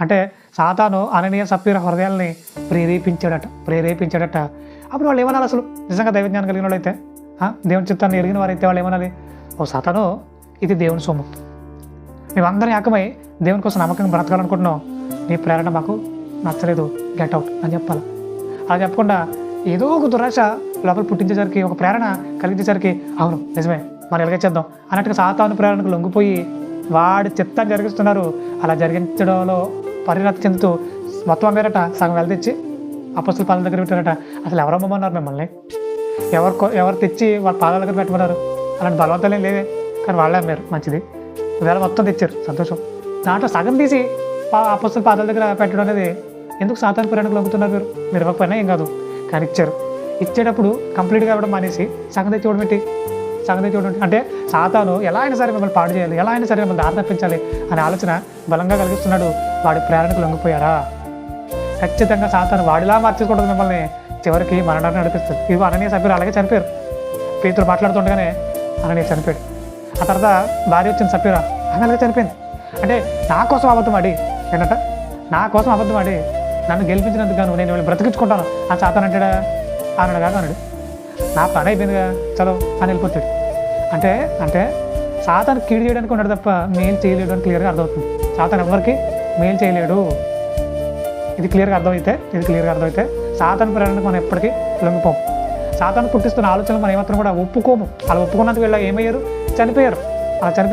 అంటే సాతాను అననీయ సప్పీర హృదయాల్ని ప్రేరేపించాడట ప్రేరేపించాడట. అప్పుడు వాళ్ళు ఏమనాలి అసలు? నిజంగా దైవజ్ఞానం కలిగిన వాళ్ళైతే దేవుని చిత్తాన్ని ఎరిగిన వారైతే వాళ్ళు ఏమనాలి? ఓ సాతాను ఇది దేవుని సొమ్ము. మేమందరం ఏకమై దేవుని కోసం నమ్మకంగా బ్రతకాలనుకుంటున్నాం. నీ ప్రేరణ మాకు నచ్చలేదు. గెట్ అవుట్ అని చెప్పాలి. అలా చెప్పకుండా ఏదో ఒక దురాశ లోపల పుట్టించేసరికి ఒక ప్రేరణ కలిగించేసరికి అవును నిజమే మనం ఎలాగే చేద్దాం అన్నట్టుగా సాతాను ప్రేరణకు లొంగిపోయి వాడి చిత్తాన్ని జరిగిస్తున్నారు. అలా జరిగించడంలో పరిణతి చెందుతూ మొత్తం మీరట సగం వెళ తెచ్చి అపస్తుల పాదాల దగ్గర పెట్టారట. అసలు ఎవరు అమ్మమన్నారు మిమ్మల్ని? ఎవరు ఎవరు తెచ్చి వాళ్ళ పాదాల దగ్గర పెట్టమన్నారు? అలాంటి బలవంతాలు ఏం లేవే. కానీ వాళ్ళే అమ్మారు. మంచిది. వేళ మొత్తం తెచ్చారు. సంతోషం. దాంట్లో సగం తీసి పా అపస్తుల పాదాల దగ్గర పెట్టడం అనేది ఎందుకు సాతాను ప్రేరణకు లొంగుతున్నారు మీరు? మీరు ఇవ్వకపోయినా ఏం కాదు. కానీ ఇచ్చారు. ఇచ్చేటప్పుడు కంప్లీట్గా ఇవ్వడం మానేసి సగం తెచ్చి చూడబెట్టి ఏంటి సగం తెచ్చి అంటే సాతాను ఎలా అయినా సరే మిమ్మల్ని పాడు చేయాలి. ఎలా అయినా సరే మిమ్మల్ని దారి తప్పించాలి అనే ఆలోచన బలంగా కలిగిస్తున్నాడు వాడి ప్రేరణకు లొంగిపోయారా? ఖచ్చితంగా సాతాను వాడిలా మార్చేసుకుంటుంది మిమ్మల్ని. చివరికి మరణాన్ని నడిపిస్తుంది. ఇవి అననీయ సభ్యులు అలాగే చనిపోయారు. పేతులు మాట్లాడుతుండగానే అననీయ చనిపోయాడు. ఆ తర్వాత భార్య వచ్చిన సభ్యురా అలాగే చనిపోయింది. అంటే నా కోసం అబద్ధం ఆడి ఏంటంట? నా కోసం అబద్ధం ఆడి నన్ను గెలిపించినందుకు గాను నేను వీళ్ళని బ్రతికించుకుంటాను ఆ సాతాను అంటాడా? అన్నాడు కాదు అన్నాడు నా పని అయిపోయిందిగా చలో అని వెళ్ళిపోతాడు. అంటే అంటే సాతాను కీడు చేయడానికి ఉన్నాడు తప్ప మేలు చేయలేడు అని క్లియర్గా అర్థమవుతుంది. సాతాను ఎవరికి? మేలు చేయలేడు. ఇది క్లియర్గా అర్థమైతే ఇది క్లియర్గా అర్థమైతే సాతాను ప్రేరణకు మనం ఎప్పటికీ లొంగిపోము సాతాను పుట్టిస్తున్న ఆలోచనలు మనం ఏమాత్రం కూడా ఒప్పుకోము. అలా ఒప్పుకున్నందుకు వీళ్ళు ఏమయ్యారు? చనిపోయారు. అలా చనిపోయి